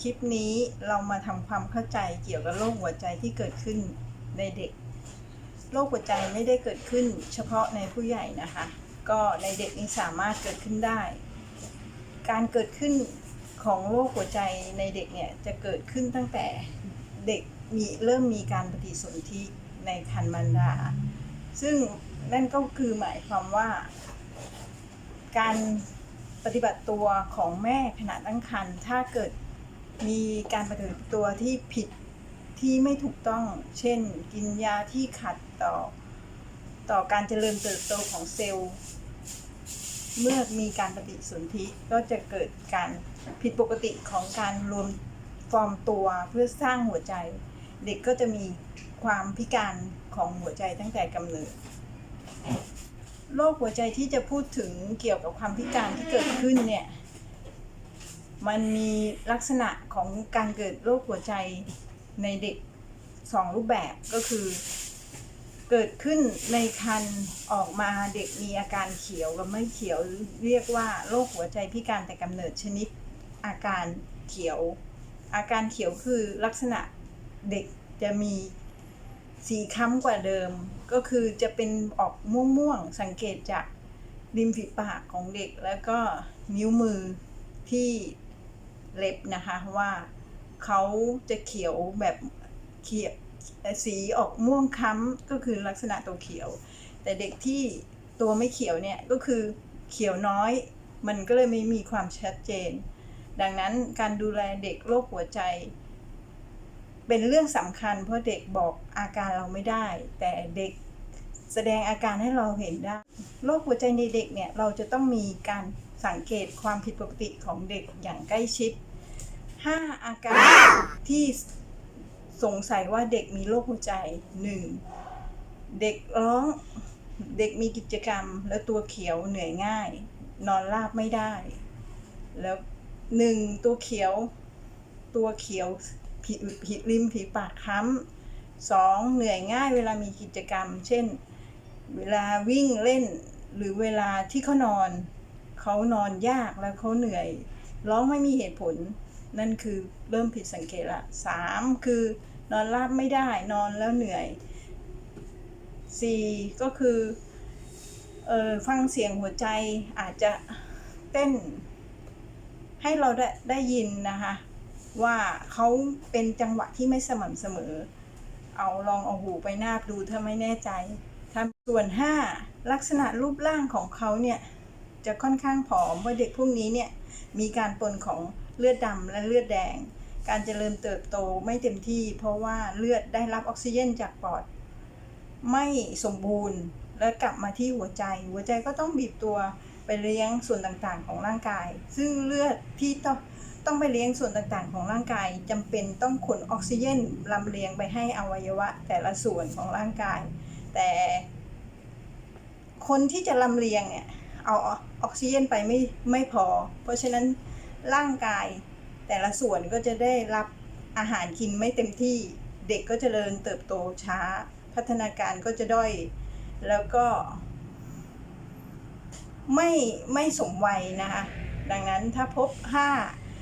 คลิปนี้เรามาทำความเข้าใจเกี่ยวกับโรคหัวใจที่เกิดขึ้นในเด็ก โรคหัวใจไม่ได้เกิดขึ้น เฉพาะในผู้ใหญ่นะคะ ก็ในเด็กนี่สามารถเกิดขึ้นได้ การเกิดขึ้นของโรคหัวใจในเด็กเนี่ยจะเกิดขึ้นตั้งแต่เด็กมีเริ่มมีการปฏิสนธิในครรภ์มารดา ซึ่งนั่นก็คือหมายความว่า การปฏิบัติตัวของแม่ขณะตั้งครรภ์ถ้าเกิด มีการปฏิบัติตัวที่ผิดที่ไม่ถูกต้อง เช่น กินยาที่ขัดต่อต่อการเจริญเติบโตของเซลล์ เมื่อมีการปฏิสนธิก็จะเกิดการผิดปกติของการรวมฟอร์มตัวเพื่อสร้างหัวใจ เด็กก็จะมีความพิการของหัวใจตั้งแต่กำเนิดโรคหัวใจที่จะพูดถึงเกี่ยวกับความพิการที่เกิดขึ้นเนี่ย มันมีลักษณะของการเกิดโรคหัวใจในเด็กสองรูปแบบก็คือ เกิดขึ้นในคันออกมาเด็กมีอาการเขียวกับไม่เขียวเรียกว่าโรคหัวใจพิการแต่กำเนิดชนิด อาการเขียว อาการเขียวคือลักษณะเด็กจะมีสีค้ำกว่าเดิม ก็คือจะเป็นออกม่วงๆสังเกตจากริมฝีปากของเด็กแล้วก็นิ้วมือที่ เล็บนะคะว่าเขาจะเขียวแบบเขียวสีออกม่วงค้ำก็คือลักษณะตัวเขียว แต่เด็กที่ตัวไม่เขียวเนี่ยก็คือเขียวน้อย มันก็เลยไม่มีความชัดเจน ดังนั้นการดูแลเด็กโรคหัวใจ เป็นเรื่องสำคัญเพราะเด็กบอกอาการเราไม่ได้ แต่เด็กแสดงอาการให้เราเห็นได้โรคหัวใจในเด็กเนี่ยเราจะต้องมีการ สังเกตความผิดปกติของเด็กอย่างใกล้ชิด 5 อาการที่สงสัยว่าเด็กมีโรคหัวใจ 1. เด็กร้อง เด็กมีกิจกรรม แล้วตัวเขียวเหนื่อยง่าย นอนราบไม่ได้ แล้วหนึ่งตัวเขียว ตัวเขียวผิดผิดริมฝีปากค้ำสองเหนื่อยง่ายเวลามีกิจกรรม เช่น เวลาวิ่งเล่นหรือเวลาที่เขานอน เขานอนยากแล้วเขาเหนื่อยร้องไม่มีเหตุผล นั่นคือเริ่มผิดสังเกตละสามคือนอนราบไม่ได้นอนแล้วเหนื่อยสี่ก็คือเออฟังเสียงหัวใจอาจจะเต้น ให้เราได้ได้ยินนะคะว่าเขาเป็นจังหวะที่ไม่สม่ำเสมอ เอาลองเอาหูไปนาบดูถ้าไม่แน่ใจถ้าส่วน 5 ลักษณะรูปร่างของเขาเนี่ย จะค่อนข้างผอมเพราะเด็กพวกนี้เนี่ยมีการปนของเลือดดำและเลือดแดง การเจริญเติบโตไม่เต็มที่ เพราะว่าเลือดได้รับออกซิเจนจากปอด ไม่สมบูรณ์และกลับมาที่หัวใจ หัวใจก็ต้องบีบตัวไปเลี้ยงส่วนต่างๆ ของร่างกาย ซึ่งเลือดที่ต้องต้องไปเลี้ยงส่วนต่างๆ ของร่างกายจำเป็นต้องขนออกซิเจนลำเลียงไปให้อวัยวะแต่ละส่วนของร่างกาย แต่ คนที่จะลำเลียงเนี่ย เอาออกซิเจนไปไม่ไม่พอ เพราะฉะนั้นร่างกายแต่ละส่วนก็จะได้รับอาหารกินไม่เต็มที่เด็กก็จเจริญเติบโตช้า พัฒนาการก็จะด้อย แล้วก็ ไม่ไม่สมวัยนะคะดังนั้นถ้าพบ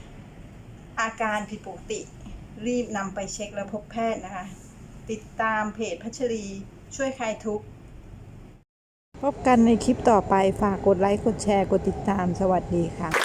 5 อาการผิดปกติ รีบนำไปเช็คและพบแพทย์นะคะ ติดตามเพจพัชรีช่วยคลายทุกข์ พบกันในคลิปต่อไปฝากกดไลค์ กดแชร์ กดติดตาม สวัสดีค่ะ